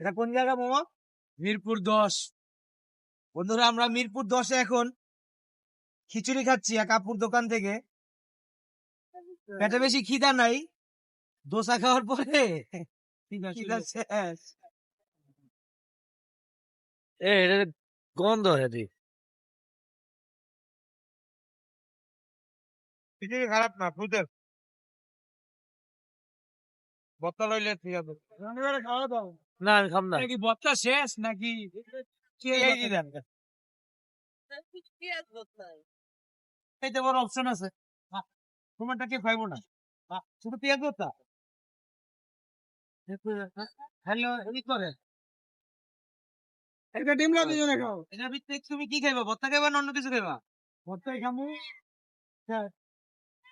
এটা কোন জায়গা মামা? মিরপুর দশ। বন্ধুরা আমরা মিরপুর দশে এখন খিচুড়ি খাচ্ছি এক আপুর দোকান থেকে। পেটে বেশি খিদা নাই দোসা খাওয়ার পরে খিদা শেষ। এ এটা গন্ধ হেদি খিচুড়ি খারাপ না ফুটে বত্তা লইলে ঠিক আছে। খাওয়া দাও। না আমি খাম না। কি বত্তা শেষ নাকি এই দিলেন অপশন আছে। তোমারটা কে খাইবো না? শুধু পেঁয়াজ ভর্তা হ্যালো এই করে। একটা ডিমলা দুজনে খাও। এটা তুমি কি খাইবা? ভর্তা খাইবা না অন্য কিছু খাইবা? খামু। আচ্ছা শীত তো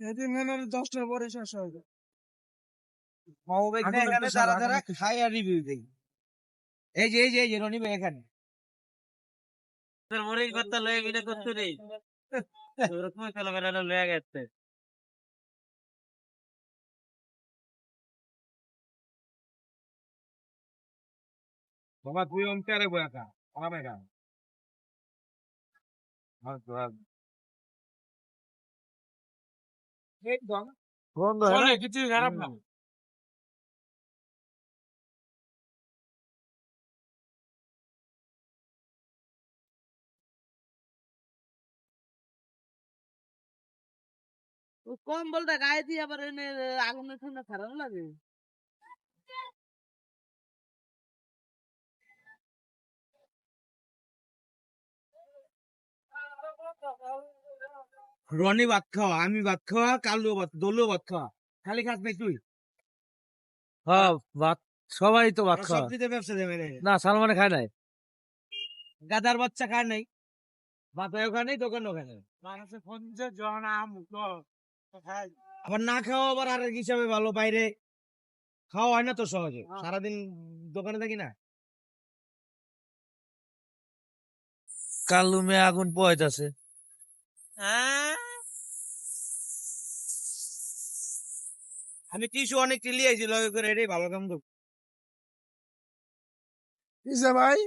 এদিন দশটার পরে শেষ হবে মামু ভাই আগুনের এখানে যারা যারা আগুনের আর রিভিউ দেই এই যে এই যে এই যে রনি ভাই এখানে। তোর মরিচ ভর্তা লয়ে বিনা করতে নেই। তোর চলো বেলা লয়ে গেছে? বাবা তুই অমকারে বয়া খা। আমাবে খা গন্ধ হেনা কিছু খারাপ না। কম্বলটা গায়ে দিয়ে আবার এনে আগুনের ঠান্ডা খারাপ লাগে। রনি ভাত খাওয়া আমি ভাত খাওয়া কালু ভাত দলু ভাত খাওয়া। খালি খাস নাই তুই? হ্যাঁ ভাত সবাই তো ভাত খাওয়া সবজিতে ব্যবসা দেবে না সালমানে খায় নাই। গাদার বাচ্চা খায় নাই? ভাত ওখানে দোকান ওখানে? মানুষের জন আম আবার না খাওয়া আবার আর হিসাবে ভালো বাইরে খাওয়া হয় না তো সহজে। সারাদিন দোকানে থাকি না? কালুমে আগুন পোয়াইতাছে আমি টিসু অনেক চিলিয়েছি লগে করে এটাই ভালো কাম করব। ভাই?